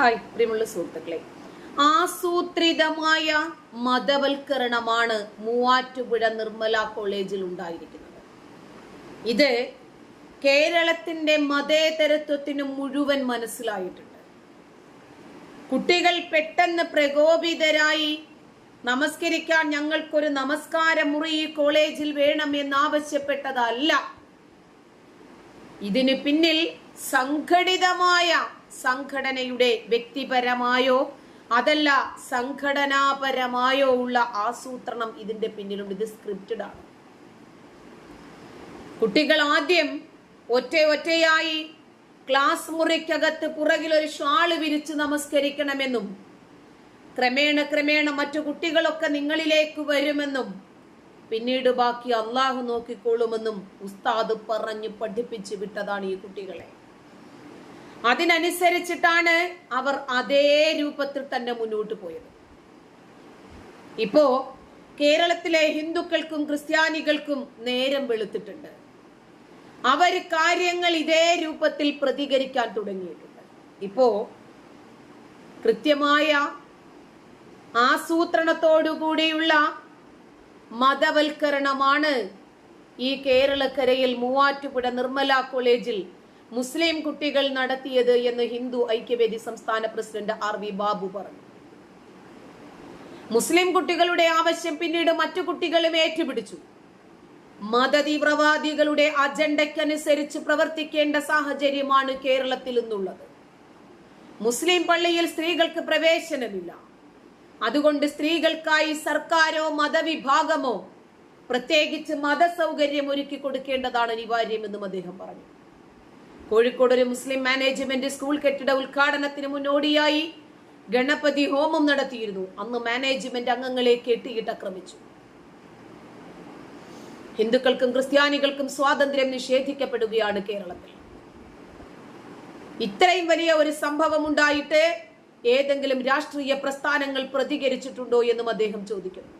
Hi പ്രിയമുള്ള സുഹൃത്തുക്കളെ. ആസൂത്രിതമായ മതവൽക്കരണമാണ് മൂവാറ്റുപുഴ നിർമ്മല കോളേജിൽ ഉണ്ടായിരിക്കുന്നത്. ഇത് കേരളത്തിന്റെ മതേതരത്വത്തിന് മുഴുവൻ മനസ്സിലായിട്ടുണ്ട്. കുട്ടികൾ പെട്ടെന്ന് പ്രകോപിതരായി നമസ്കരിക്കാൻ ഞങ്ങൾക്കൊരു നമസ്കാര മുറി ഈ കോളേജിൽ വേണം എന്നാവശ്യപ്പെട്ടതല്ല ഇതിന് പിന്നിൽ സംഘടിതമായ സംഘടനയുടെ വ്യക്തിപരമായോ അതല്ല സംഘടനാപരമായോ ഉള്ള ആസൂത്രണം ഇതിന്റെ പിന്നിലുണ്ട്. ഇത് സ്ക്രിപ്റ്റഡ് ആണ്. കുട്ടികൾ ആദ്യം ഒറ്റ ഒറ്റയായി ക്ലാസ് മുറിക്കകത്ത് പുറകിൽ ഒരു ഷാൾ വിരിച്ച് നമസ്കരിക്കണമെന്നും ക്രമേണ ക്രമേണ മറ്റു കുട്ടികളൊക്കെ നിങ്ങളിലേക്ക് വരുമെന്നും പിന്നീട് ബാക്കി അള്ളാഹു നോക്കിക്കോളുമെന്നും ഉസ്താദ് പറഞ്ഞു പഠിപ്പിച്ചു വിട്ടതാണ് ഈ കുട്ടികളെ. അതിനനുസരിച്ചിട്ടാണ് അവർ അതേ രൂപത്തിൽ തന്നെ മുന്നോട്ട് പോയത്. ഇപ്പോ കേരളത്തിലെ ഹിന്ദുക്കൾക്കും ക്രിസ്ത്യാനികൾക്കും നേരം വെളുത്തിട്ടുണ്ട്. അവർ കാര്യങ്ങൾ ഇതേ രൂപത്തിൽ പ്രതികരിക്കാൻ തുടങ്ങിയിട്ടുണ്ട്. ഇപ്പോ കൃത്യമായ ആസൂത്രണത്തോടുകൂടിയുള്ള മതവൽക്കരണമാണ് ഈ കേരളക്കരയിൽ മൂവാറ്റുപുഴ നിർമ്മല കോളേജിൽ മുസ്ലിം കുട്ടികൾ നടത്തിയത് എന്ന് ഹിന്ദു ഐക്യവേദി സംസ്ഥാന പ്രസിഡന്റ് ആർ വി ബാബു പറഞ്ഞു. മുസ്ലിം കുട്ടികളുടെ ആവശ്യം പിന്നീട് മറ്റു കുട്ടികളും ഏറ്റുപിടിച്ചു. മതതീവ്രവാദികളുടെ അജണ്ടയ്ക്കനുസരിച്ച് പ്രവർത്തിക്കേണ്ട സാഹചര്യമാണ് കേരളത്തിൽ ഇന്നുള്ളത്. മുസ്ലിം പള്ളിയിൽ സ്ത്രീകൾക്ക് പ്രവേശനമില്ല. അതുകൊണ്ട് സ്ത്രീകൾക്കായി സർക്കാരോ മതവിഭാഗമോ പ്രത്യേകിച്ച് മതസൗകര്യം ഒരുക്കി കൊടുക്കേണ്ടതാണ് അനിവാര്യമെന്നും അദ്ദേഹം പറഞ്ഞു. കോഴിക്കോട് ഒരു മുസ്ലിം മാനേജ്മെന്റ് സ്കൂൾ കെട്ടിട ഉദ്ഘാടനത്തിന് മുന്നോടിയായി ഗണപതി ഹോമം നടത്തിയിരുന്നു. അന്ന് മാനേജ്മെന്റ് അംഗങ്ങളെ കെട്ടിയിട്ട് ആക്രമിച്ചു. ഹിന്ദുക്കൾക്കും ക്രിസ്ത്യാനികൾക്കും സ്വാതന്ത്ര്യം നിഷേധിക്കപ്പെടുകയാണ് കേരളത്തിൽ. ഇത്രയും വലിയ ഒരു സംഭവം ഉണ്ടായിട്ട് ഏതെങ്കിലും രാഷ്ട്രീയ പ്രസ്ഥാനങ്ങൾ പ്രതികരിച്ചിട്ടുണ്ടോ എന്നും അദ്ദേഹം ചോദിക്കുന്നു.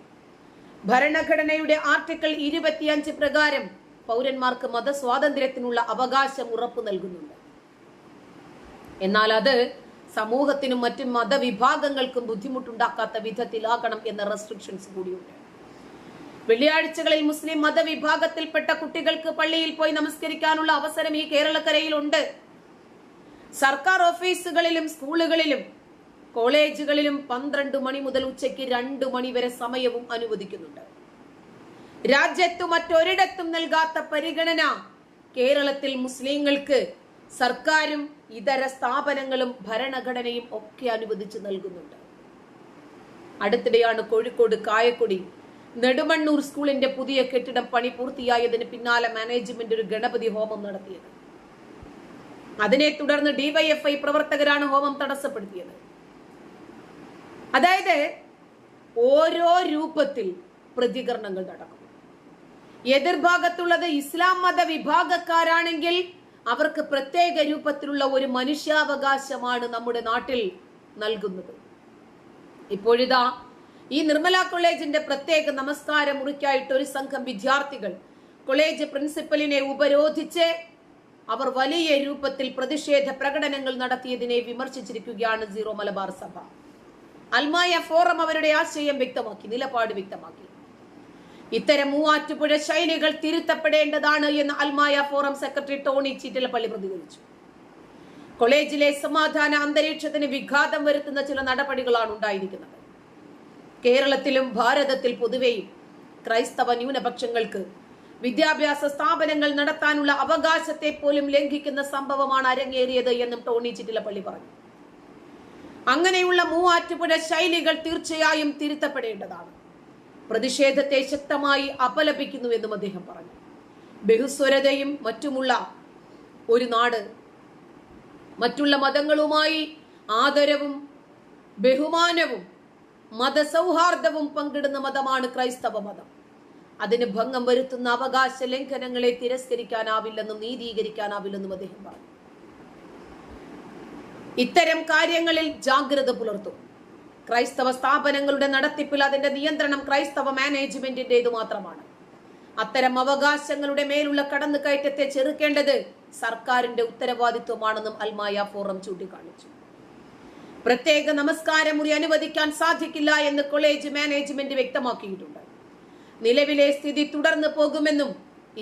ഭരണഘടനയുടെ ആർട്ടിക്കിൾ ഇരുപത്തിയഞ്ച് പ്രകാരം പൗരന്മാർക്ക് മതസ്വാതന്ത്ര്യത്തിനുള്ള അവകാശം ഉറപ്പു നൽകുന്നുണ്ട്. എന്നാൽ അത് സമൂഹത്തിനും മറ്റു മതവിഭാഗങ്ങൾക്കും ബുദ്ധിമുട്ടുണ്ടാക്കാത്ത വിധത്തിലാകണം എന്ന റെസ്ട്രിക്ഷൻസ് കൂടിയുണ്ട്. വെള്ളിയാഴ്ചകളിൽ മുസ്ലിം മതവിഭാഗത്തിൽപ്പെട്ട കുട്ടികൾക്ക് പള്ളിയിൽ പോയി നമസ്കരിക്കാനുള്ള അവസരം ഈ കേരളക്കരയിലുണ്ട്. സർക്കാർ ഓഫീസുകളിലും സ്കൂളുകളിലും കോളേജുകളിലും പന്ത്രണ്ട് മണി മുതൽ ഉച്ചയ്ക്ക് രണ്ടു മണി വരെ സമയവും അനുവദിക്കുന്നുണ്ട്. രാജ്യത്തു മറ്റൊരിടത്തും നൽകാത്ത പരിഗണന. കേരളത്തിൽ മുസ്ലിങ്ങൾക്ക് സർക്കാരും ഇതര സ്ഥാപനങ്ങളും ഭരണഘടനയും ഒക്കെ അനുവദിച്ച് നൽകുന്നുണ്ട്. അടുത്തിടെയാണ് കോഴിക്കോട് കായക്കൊടി. നെടുമണ്ണൂർ സ്കൂളിന്റെ പുതിയ കെട്ടിടം പണി പൂർത്തിയായതിന് പിന്നാലെ മാനേജ്മെന്റ് ഒരു ഗണപതി ഹോമം നടത്തിയത്. അതിനെ തുടർന്ന് ഡിവൈഎഫ്ഐ പ്രവർത്തകരാണ് ഹോമം തടസ്സപ്പെടുത്തിയത്. അതായത് ഓരോ രൂപത്തിൽ പ്രതികരണങ്ങൾ നടക്കും. എതിർഭാഗത്തുള്ളത് ഇസ്ലാം മത വിഭാഗക്കാരാണെങ്കിൽ അവർക്ക് പ്രത്യേക രൂപത്തിലുള്ള ഒരു മനുഷ്യാവകാശമാണ് നമ്മുടെ നാട്ടിൽ നൽകുന്നത്. ഇപ്പോഴിതാ ഈ നിർമ്മല കോളേജിന്റെ പ്രത്യേക നമസ്കാരം മുറിക്കായിട്ട് ഒരു സംഘം വിദ്യാർത്ഥികൾ കോളേജ് പ്രിൻസിപ്പലിനെ ഉപരോധിച്ച് അവർ വലിയ രൂപത്തിൽ പ്രതിഷേധ പ്രകടനങ്ങൾ നടത്തിയതിനെ വിമർശിച്ചിരിക്കുകയാണ് സീറോ മലബാർ സഭ. അൽമായ ഫോറം അവരുടെ ആശയം വ്യക്തമാക്കി നിലപാട് വ്യക്തമാക്കി. ഇത്തരം മൂവാറ്റുപുഴ ശൈലികൾ തിരുത്തപ്പെടേണ്ടതാണ് എന്ന് അൽമായ ഫോറം സെക്രട്ടറി ടോണി ചീറ്റലപ്പള്ളി പ്രതികരിച്ചു. കോളേജിലെ സമാധാന അന്തരീക്ഷത്തിന് വിഘാതം വരുത്തുന്ന ചില നടപടികളാണ് ഉണ്ടായിരിക്കുന്നത്. കേരളത്തിലും ഭാരതത്തിൽ പൊതുവെയും ക്രൈസ്തവ ന്യൂനപക്ഷങ്ങൾക്ക് വിദ്യാഭ്യാസ സ്ഥാപനങ്ങൾ നടത്താനുള്ള അവകാശത്തെ പോലും ലംഘിക്കുന്ന സംഭവമാണ് അരങ്ങേറിയത് എന്നും ടോണി ചിറ്റിലപ്പള്ളി പറഞ്ഞു. അങ്ങനെയുള്ള മൂവാറ്റുപുഴ ശൈലികൾ തീർച്ചയായും തിരുത്തപ്പെടേണ്ടതാണ്. പ്രതിഷേധത്തെ ശക്തമായി അപലപിക്കുന്നുവെന്നും അദ്ദേഹം പറഞ്ഞു. ബഹുസ്വരതയും മറ്റുമുള്ള ഒരു നാട് മറ്റുള്ള മതങ്ങളുമായി ആദരവും ബഹുമാനവും മതസൗഹാർദ്ദവും പങ്കിടുന്ന മതമാണ് ക്രൈസ്തവ മതം. അതിന് ഭംഗം വരുത്തുന്ന അവകാശ ലംഘനങ്ങളെ തിരസ്കരിക്കാനാവില്ലെന്നും നീതീകരിക്കാനാവില്ലെന്നും അദ്ദേഹം പറഞ്ഞു. ഇത്തരം കാര്യങ്ങളിൽ ജാഗ്രത പുലർത്തും. ക്രൈസ്തവ സ്ഥാപനങ്ങളുടെ നടത്തിപ്പിൽ അതിന്റെ നിയന്ത്രണം ക്രൈസ്തവ മാനേജ്മെന്റിന്റേത് മാത്രമാണ്. അത്തരം അവകാശങ്ങളുടെ മേലുള്ള കടന്നുകയറ്റത്തെ ചെറുക്കേണ്ടത് സർക്കാരിന്റെ ഉത്തരവാദിത്വമാണെന്നും അൽമായ ഫോറം ചൂണ്ടിക്കാണിച്ചു. പ്രത്യേക നമസ്കാരമുറി അനുവദിക്കാൻ സാധിക്കില്ല എന്ന് കോളേജ് മാനേജ്മെന്റ് വ്യക്തമാക്കിയിട്ടുണ്ട്. നിലവിലെ സ്ഥിതി തുടർന്നു പോകുമെന്നും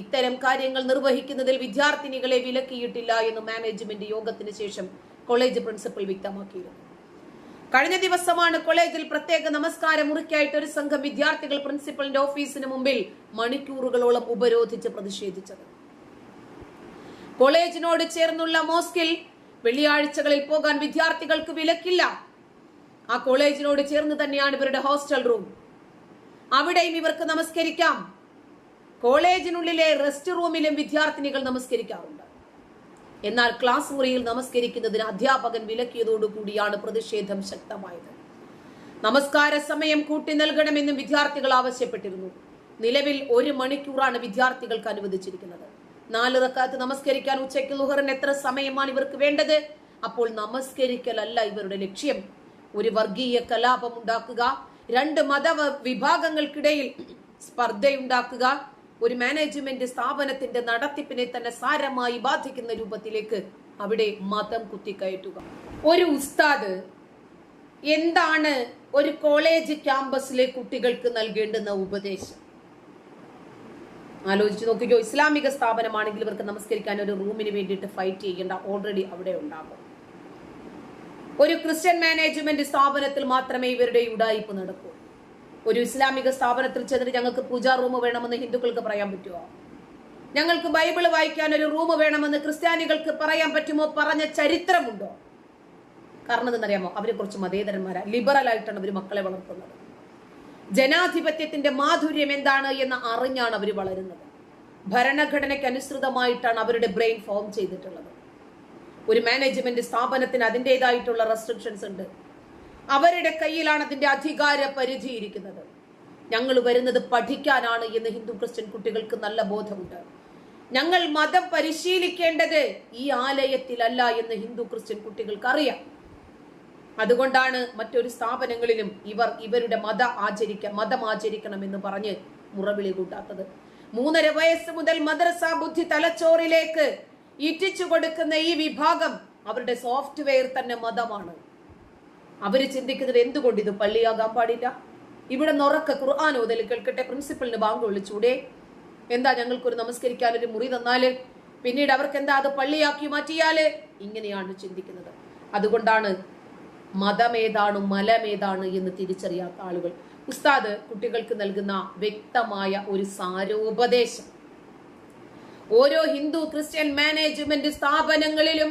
ഇത്തരം കാര്യങ്ങൾ നിർവഹിക്കുന്നതിൽ വിദ്യാർത്ഥിനികളെ വിലക്കിയിട്ടില്ല എന്നും മാനേജ്മെന്റ് യോഗത്തിന് ശേഷം കോളേജ് പ്രിൻസിപ്പൽ വ്യക്തമാക്കിയിരുന്നു. കഴിഞ്ഞ ദിവസമാണ് കോളേജിൽ പ്രത്യേക നമസ്കാരം മുറിക്കായിട്ട് ഒരു സംഘം വിദ്യാർത്ഥികൾ പ്രിൻസിപ്പലിന്റെ ഓഫീസിന് മുമ്പിൽ മണിക്കൂറുകളോളം ഉപരോധിച്ച് പ്രതിഷേധിച്ചത്. കോളേജിനോട് ചേർന്നുള്ള മോസ്കിൽ വെള്ളിയാഴ്ചകളിൽ പോകാൻ വിദ്യാർത്ഥികൾക്ക് വിലക്കില്ല. ആ കോളേജിനോട് ചേർന്ന് തന്നെയാണ് ഇവരുടെ ഹോസ്റ്റൽ റൂം. അവിടെയും ഇവർക്ക് നമസ്കരിക്കാം. കോളേജിനുള്ളിലെ റെസ്റ്റ് റൂമിലും വിദ്യാർത്ഥിനികൾ നമസ്കരിക്കാറുണ്ട്. എന്നാൽ ക്ലാസ് മുറിയിൽ നമസ്കരിക്കുന്നതിന് അധ്യാപകൻ വിലക്കിയതോടുകൂടിയാണ് പ്രതിഷേധം ശക്തമായത്. നമസ്കാര സമയം കൂട്ടി നൽകണമെന്നും വിദ്യാർത്ഥികൾ ആവശ്യപ്പെട്ടിരുന്നു. നിലവിൽ ഒരു മണിക്കൂറാണ് വിദ്യാർത്ഥികൾക്ക് അനുവദിച്ചിരിക്കുന്നത്. നാല് റക്കാത്ത് നമസ്കരിക്കാൻ ഉച്ചയ്ക്ക് ലുഹറിന് എത്ര സമയമാണ് ഇവർക്ക് വേണ്ടത്? അപ്പോൾ നമസ്കരിക്കലല്ല ഇവരുടെ ലക്ഷ്യം. ഒരു വർഗീയ കലാപം ഉണ്ടാക്കുക രണ്ട് മത വിഭാഗങ്ങൾക്കിടയിൽ സ്പർദ്ധയുണ്ടാക്കുക ഒരു മാനേജ്മെന്റ് സ്ഥാപനത്തിന്റെ നടത്തിപ്പിനെ തന്നെ സാരമായി ബാധിക്കുന്ന രൂപത്തിലേക്ക് അവിടെ മതം കുത്തിക്കയറ്റുക. ഒരു ഉസ്താദ് എന്താണ് ഒരു കോളേജ് ക്യാമ്പസിലെ കുട്ടികൾക്ക് നൽകേണ്ടുന്ന ഉപദേശം? ആലോചിച്ച് നോക്കിക്കോ ഇസ്ലാമിക സ്ഥാപനമാണെങ്കിൽ ഇവർക്ക് നമസ്കരിക്കാൻ ഒരു റൂമിന് വേണ്ടിയിട്ട് ഫൈറ്റ് ചെയ്യേണ്ട ഓൾറെഡി അവിടെ ഉണ്ടാകും. ഒരു ക്രിസ്ത്യൻ മാനേജ്മെന്റ് സ്ഥാപനത്തിൽ മാത്രമേ ഇവരുടെ ഉടായിപ്പ് നടക്കൂ. ഒരു ഇസ്ലാമിക സ്ഥാപനത്തിൽ ചെന്നിട്ട് ഞങ്ങൾക്ക് പൂജാ റൂം വേണമെന്ന് ഹിന്ദുക്കൾക്ക് പറയാൻ പറ്റുമോ? ഞങ്ങൾക്ക് ബൈബിൾ വായിക്കാൻ ഒരു റൂം വേണമെന്ന് ക്രിസ്ത്യാനികൾക്ക് പറയാൻ പറ്റുമോ പറഞ്ഞ ചരിത്രമുണ്ടോ? കാരണം എന്തെന്നറിയാമോ? അവരെ കുറിച്ച് മതേതരന്മാരാ ലിബറൽ ആയിട്ടാണ് അവർ മക്കളെ വളർത്തുന്നത്. ജനാധിപത്യത്തിന്റെ മാധുര്യം എന്താണ് എന്ന് അറിഞ്ഞാണ് അവർ വളരുന്നത്. ഭരണഘടനയ്ക്ക് അനുസൃതമായിട്ടാണ് അവരുടെ ബ്രെയിൻ ഫോം ചെയ്തിട്ടുള്ളത്. ഒരു മാനേജ്മെന്റ് സ്ഥാപനത്തിന് അതിന്റെതായിട്ടുള്ള റെസ്ട്രിക്ഷൻസ് ഉണ്ട്. അവരുടെ കയ്യിലാണ് അതിന്റെ അധികാര പരിധിയിരിക്കുന്നത്. ഞങ്ങൾ വരുന്നത് പഠിക്കാനാണ് എന്ന് ഹിന്ദു ക്രിസ്ത്യൻ കുട്ടികൾക്ക് നല്ല ബോധമുണ്ട്. ഞങ്ങൾ മതം പരിശീലിക്കേണ്ടത് ഈ ആലയത്തിലല്ല എന്ന് ഹിന്ദു ക്രിസ്ത്യൻ കുട്ടികൾക്ക് അറിയാം അതുകൊണ്ടാണ് മറ്റൊരു സ്ഥാപനങ്ങളിലും ഇവർ ഇവരുടെ മത ആചരിക്ക മതം ആചരിക്കണം എന്ന് പറഞ്ഞ് മുറവിളി കൂട്ടാത്തത്. മൂന്നര വയസ്സ് മുതൽ മദ്രസ ബുദ്ധി തലച്ചോറിലേക്ക് ഇറ്റിച്ചു കൊടുക്കുന്ന ഈ വിഭാഗം അവരുടെ സോഫ്റ്റ്വെയർ തന്നെ മതമാണ്. അവർ ചിന്തിക്കുന്നത് എന്തുകൊണ്ട് ഇത് പള്ളിയാകാൻ പാടില്ല? ഇവിടെ നുറക്ക ഖുർആൻ ഓതൽ കേൾക്കട്ടെ പ്രിൻസിപ്പലിന് ബാങ്ക് വിളിച്ചൂടെ എന്താ ഞങ്ങൾക്കൊരു നമസ്കരിക്കാൻ ഒരു മുറി തന്നാൽ? പിന്നീട് അവർക്ക് എന്താ അത് പള്ളിയാക്കി മാറ്റിയാൽ? ഇങ്ങനെയാണ് ചിന്തിക്കുന്നത്. അതുകൊണ്ടാണ് മതമേതാണ് മലമേതാണ് എന്ന് തിരിച്ചറിയാത്ത ആളുകൾ. ഉസ്താദ് കുട്ടികൾക്ക് നൽകുന്ന വ്യക്തമായ ഒരു സാരോപദേശം. ഓരോ ഹിന്ദു ക്രിസ്ത്യൻ മാനേജ്മെന്റ് സ്ഥാപനങ്ങളിലും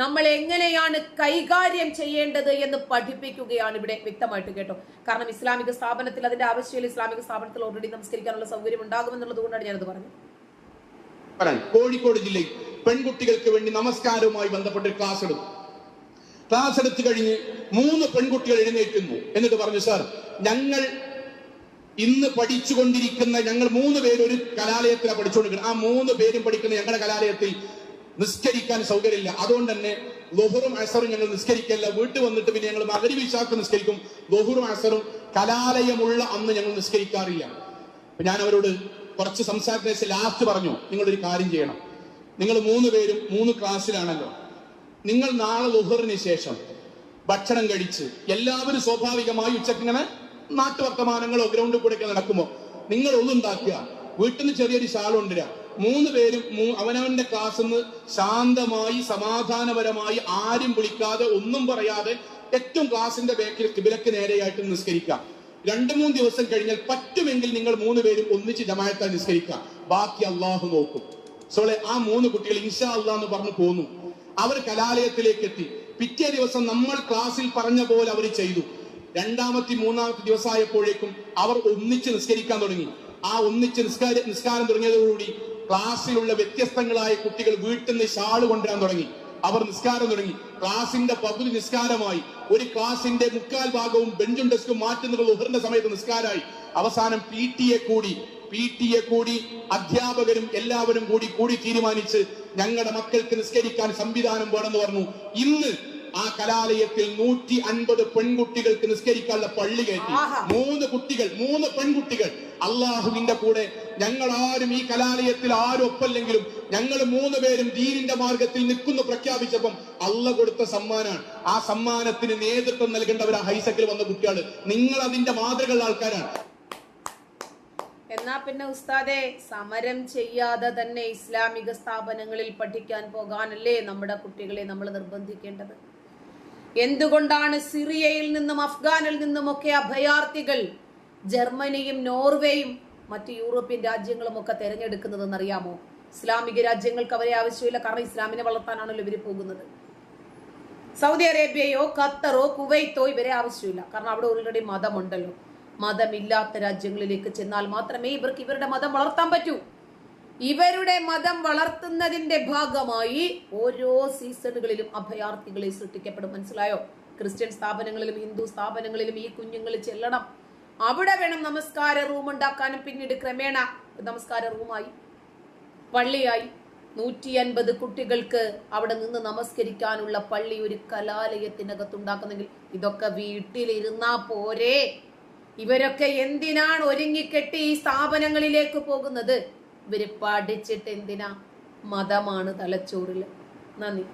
നമ്മൾ എങ്ങനെയാണ് കൈകാര്യം ചെയ്യേണ്ടത് എന്ന് പഠിപ്പിക്കുകയാണ് ഇവിടെ വ്യക്തമായിട്ട് കേട്ടോ. കാരണം ഇസ്ലാമിക സ്ഥാപനത്തിൽ അതിന്റെ ആവശ്യമില്ല ഇസ്ലാമിക സ്ഥാപനത്തിൽ ഓൾറെഡി നമസ്കരിക്കാനുള്ള സൗകര്യം ഉണ്ടാകുമെന്നുള്ളത് കൊണ്ടാണ് ഞാനത് പറഞ്ഞത്. കോഴിക്കോട് ജില്ലയിൽ പെൺകുട്ടികൾക്ക് വേണ്ടി നമസ്കാരവുമായി ബന്ധപ്പെട്ട് ക്ലാസ് എടുത്തു. ക്ലാസ് എടുത്തു കഴിഞ്ഞ് മൂന്ന് പെൺകുട്ടികൾ എഴുന്നേറ്റുന്നു എന്നിട്ട് പറഞ്ഞു സാർ ഞങ്ങൾ ഇന്ന് പഠിച്ചുകൊണ്ടിരിക്കുന്ന ഞങ്ങൾ മൂന്ന് പേര് ഒരു കലാലയത്തിലാണ് പഠിച്ചുകൊണ്ടിരിക്കുന്നത്. ആ മൂന്ന് പേരും പഠിക്കുന്ന ഞങ്ങളുടെ കലാലയത്തിൽ നിസ്കരിക്കാൻ സൗകര്യമില്ല. അതുകൊണ്ട് തന്നെ ലോഹുറും അസറും ഞങ്ങൾ നിസ്കരിക്കല്ല. വീട്ടിൽ വന്നിട്ട് പിന്നെ ഞങ്ങൾ മകരി വിശാഖ് നിസ്കരിക്കും. ലോഹുറും അസറും കലാലയമുള്ള അന്ന് ഞങ്ങൾ നിസ്കരിക്കാറില്ല. ഞാൻ അവരോട് കുറച്ച് സംസാരത്തിന് ലാസ്റ്റ് പറഞ്ഞു. നിങ്ങളൊരു കാര്യം ചെയ്യണം. നിങ്ങൾ മൂന്ന് പേരും മൂന്ന് ക്ലാസ്സിലാണല്ലോ നിങ്ങൾ നാളെ ലുഹറിന് ശേഷം ഭക്ഷണം കഴിച്ച് എല്ലാവരും സ്വാഭാവികമായി ഉച്ചക്കിങ്ങനെ നാട്ടുവർത്തമാനങ്ങളോ ഗ്രൗണ്ടിൽ കൂടെ ഒക്കെ നടക്കുമോ? നിങ്ങൾ ഒന്നുണ്ടാക്കുക വീട്ടിൽ നിന്ന് ചെറിയൊരു ശാല കൊണ്ടുവരിക മൂന്ന് പേരും അവനവന്റെ ക്ലാസ്സിൽ നിന്ന് ശാന്തമായി സമാധാനപരമായി ആരും വിളിക്കാതെ ഒന്നും പറയാതെ ഏറ്റവും ക്ലാസിന്റെ ബേക്കിൽ കിബിലക്ക് നേരെയായിട്ട് നിസ്കരിക്കാം രണ്ടു മൂന്ന് ദിവസം കഴിഞ്ഞാൽ പറ്റുമെങ്കിൽ നിങ്ങൾ മൂന്ന് പേരും ഒന്നിച്ച് ജമായത്താൻ നിസ്കരിക്കാം ബാക്കി അള്ളാഹു നോക്കും. സോളെ ആ മൂന്ന് കുട്ടികൾ ഇൻഷാ അള്ളാഹ് എന്ന് പറഞ്ഞു പോന്നു. അവർ കലാലയത്തിലേക്ക് എത്തി. പിറ്റേ ദിവസം നമ്മൾ ക്ലാസ്സിൽ പറഞ്ഞ പോലെ അവർ ചെയ്തു. രണ്ടാമത്തെ മൂന്നാമത്തെ ദിവസമായപ്പോഴേക്കും അവർ ഒന്നിച്ച് നിസ്കരിക്കാൻ തുടങ്ങി. ആ ഒന്നിച്ച് നിസ്കാര നിസ്കാരം തുടങ്ങിയതോടുകൂടി ക്ലാസ്സിലുള്ള വ്യത്യസ്തങ്ങളായ കുട്ടികൾ വീട്ടിൽ നിന്ന് ഷാൾ കൊണ്ടുവരാൻ തുടങ്ങി. അവർ നിസ്കാരം തുടങ്ങി. ക്ലാസിന്റെ പകുതി നിസ്കാരമായി. ഒരു ക്ലാസിന്റെ മുക്കാൽ ഭാഗവും ബെഞ്ചും ഡെസ്കും മാറ്റുന്നത് ഉഹറിന്റെ സമയത്ത് നിസ്കാരമായി. അവസാനം പി ടി എ കൂടി. പി ടി എ കൂടി അധ്യാപകരും എല്ലാവരും കൂടി കൂടി തീരുമാനിച്ച് ഞങ്ങളുടെ മക്കൾക്ക് നിസ്കരിക്കാൻ സംവിധാനം വേണമെന്ന് പറഞ്ഞു. ഇന്ന് ആ കലാലയത്തിൽ നൂറ്റി അൻപത് പെൺകുട്ടികൾക്ക് നിസ്കരിക്കാനുള്ള പള്ളി കയറ്റി. മൂന്ന് കുട്ടികൾ മൂന്ന് പെൺകുട്ടികൾ. അള്ളാഹുവിന്റെ കൂടെ ഞങ്ങൾ ആരും ഈ കലാലയത്തിൽ ആരും ഒപ്പല്ലെങ്കിലും ഞങ്ങൾ മൂന്ന് പേരും ദീനിന്റെ മാർഗത്തിൽ നിൽക്കുന്നു പ്രഖ്യാപിച്ചപ്പം അള്ള കൊടുത്ത സമ്മാനാണ്. ആ സമ്മാനത്തിന് നേതൃത്വം നൽകേണ്ടവർ ആ ഹൈസക്കിൽ വന്ന കുട്ടികൾ നിങ്ങൾ അതിന്റെ മാതൃകയുള്ള ആൾക്കാരാണ്. എന്നാ പിന്നെ ഉസ്താദെ സമരം ചെയ്യാതെ തന്നെ ഇസ്ലാമിക സ്ഥാപനങ്ങളിൽ പഠിക്കാൻ പോകാനല്ലേ നമ്മുടെ കുട്ടികളെ നമ്മൾ നിർബന്ധിക്കേണ്ടത്? എന്തുകൊണ്ടാണ് സിറിയയിൽ നിന്നും അഫ്ഗാനിൽ നിന്നും ഒക്കെ അഭയാർത്ഥികൾ ജർമ്മനിയും നോർവേയും മറ്റ് യൂറോപ്യൻ രാജ്യങ്ങളും ഒക്കെ തിരഞ്ഞെടുക്കുന്നതെന്ന് അറിയാമോ ഇസ്ലാമിക രാജ്യങ്ങൾക്ക് അവരെ ആവശ്യമില്ല. കാരണം ഇസ്ലാമിനെ വളർത്താനാണല്ലോ ഇവർ പോകുന്നത്. സൗദി അറേബ്യയോ ഖത്തറോ കുവൈത്തോ ഇവരെ ആവശ്യമില്ല. കാരണം അവിടെ ഓൾറെഡി മതമുണ്ടല്ലോ. മതമില്ലാത്ത രാജ്യങ്ങളിലേക്ക് ചെന്നാൽ മാത്രമേ ഇവർക്ക് ഇവരുടെ മതം വളർത്താൻ പറ്റൂ. ഇവരുടെ മതം വളർത്തുന്നതിന്റെ ഭാഗമായി ഓരോ സീസണുകളിലും അഭയാർത്ഥികളെ സൃഷ്ടിക്കപ്പെടും. മനസ്സിലായോ? ക്രിസ്ത്യൻ സ്ഥാപനങ്ങളിലും ഹിന്ദു സ്ഥാപനങ്ങളിലും ഈ കുഞ്ഞുങ്ങൾ ചെല്ലണം. അവിടെ വേണം നമസ്കാര റൂം ഉണ്ടാക്കാനും. പിന്നീട് ക്രമേണ നമസ്കാര റൂമായി പള്ളിയായി. നൂറ്റി അൻപത് കുട്ടികൾക്ക് അവിടെ നിന്ന് നമസ്കരിക്കാനുള്ള പള്ളി ഒരു കലാലയത്തിനകത്ത് ഉണ്ടാക്കുന്നെങ്കിൽ ഇതൊക്കെ വീട്ടിലിരുന്നാ പോരെ. ഇവരൊക്കെ എന്തിനാണ് ഒരുങ്ങിക്കെട്ടി ഈ സ്ഥാപനങ്ങളിലേക്ക് പോകുന്നത്? ഇവർ പഠിച്ചിട്ട് എന്തിനാ മതമാണ് തലച്ചോറിൽ നന്ദി.